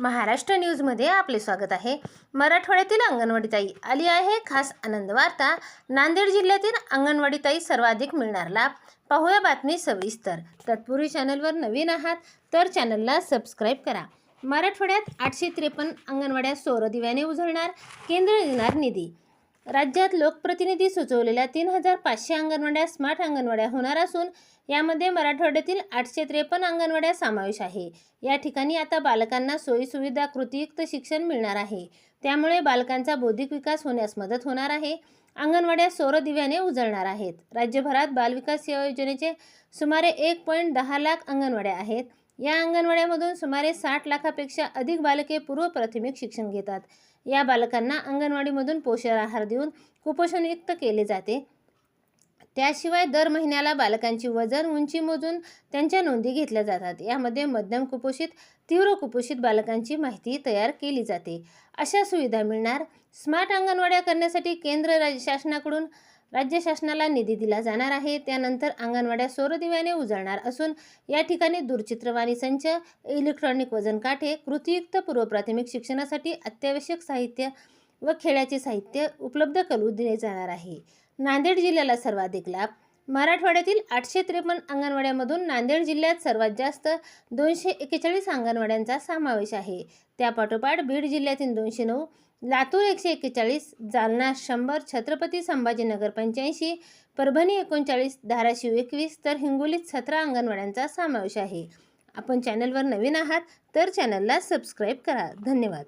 महाराष्ट्र न्यूजमध्ये आपले स्वागत आहे. मराठवाड्यातील अंगणवाडीताई आली आहे. खास आनंद वार्ता. नांदेड जिल्ह्यातील अंगणवाडीताई सर्वाधिक मिळणार लाभ. पाहूया बातमी सविस्तर. तत्पूर्वी चॅनलवर नवीन आहात तर चॅनलला सबस्क्राईब करा. मराठवाड्यात आठशे त्रेपन्न अंगणवाड्या सौरदिव्याने उजळणार केंद्र देणार निधी. राज्यात लोकप्रतिनिधी सुचवलेल्या तीन हजार पाचशे अंगणवाड्या स्मार्ट अंगणवाड्या होणार असून यामध्ये मराठवाड्यातील आठशे त्रेपन्न अंगणवाड्या समावेश आहे. या ठिकाणी आता बालकांना सोयीसुविधा कृतीयुक्त शिक्षण मिळणार आहे. त्यामुळे बालकांचा बौद्धिक विकास होण्यास मदत होणार आहे. अंगणवाड्या सौर दिव्याने उजळणार आहेत. राज्यभरात बालविकास सेवा योजनेचे सुमारे एक पॉईंट दहा लाख अंगणवाड्या आहेत. या अंगणवाड्यामधून सुमारे साठ लाखापेक्षा अधिक बालके पूर्व प्राथमिक शिक्षण घेतात. या बालकांना अंगणवाडीमधून पोषण आहार देऊन कुपोषणयुक्त केले जाते. त्याशिवाय दर महिन्याला बालकांची वजन उंची मोजून त्यांच्या नोंदी घेतल्या जातात. यामध्ये मध्यम कुपोषित तीव्र कुपोषित बालकांची माहिती तयार केली जाते. अशा सुविधा मिळणार. स्मार्ट अंगणवाड्या करण्यासाठी केंद्र राज्य शासनाकडून राज्य शासनाला निधी दिला जाणार आहे. त्यानंतर अंगणवाड्या सौरदिव्याने उजळणार असून या ठिकाणी दूरचित्रवाणी संच इलेक्ट्रॉनिक वजन काठे कृतीयुक्त पूर्वप्राथमिक शिक्षणासाठी अत्यावश्यक साहित्य व खेळाचे साहित्य उपलब्ध करून दिले जाणार आहे. नांदेड जिल्ह्याला सर्वाधिक लाभ मराठवाड्यातील आठशे त्रेपन्न अंगणवाड्यामधून नांदेड जिल्ह्यात सर्वात जास्त दोनशे एक्केचाळीस अंगणवाड्यांचा समावेश आहे. त्यापाठोपाठ बीड जिल्ह्यातील दोनशे नऊ लातूर एकशे एक्केचाळीस जालना शंभर छत्रपती संभाजीनगर पंच्याऐंशी परभणी एकोणचाळीस धाराशिव एकवीस तर हिंगोलीत सतरा अंगणवाड्यांचा समावेश आहे. आपण चॅनलवर नवीन आहात तर चॅनलला सबस्क्राईब करा. धन्यवाद.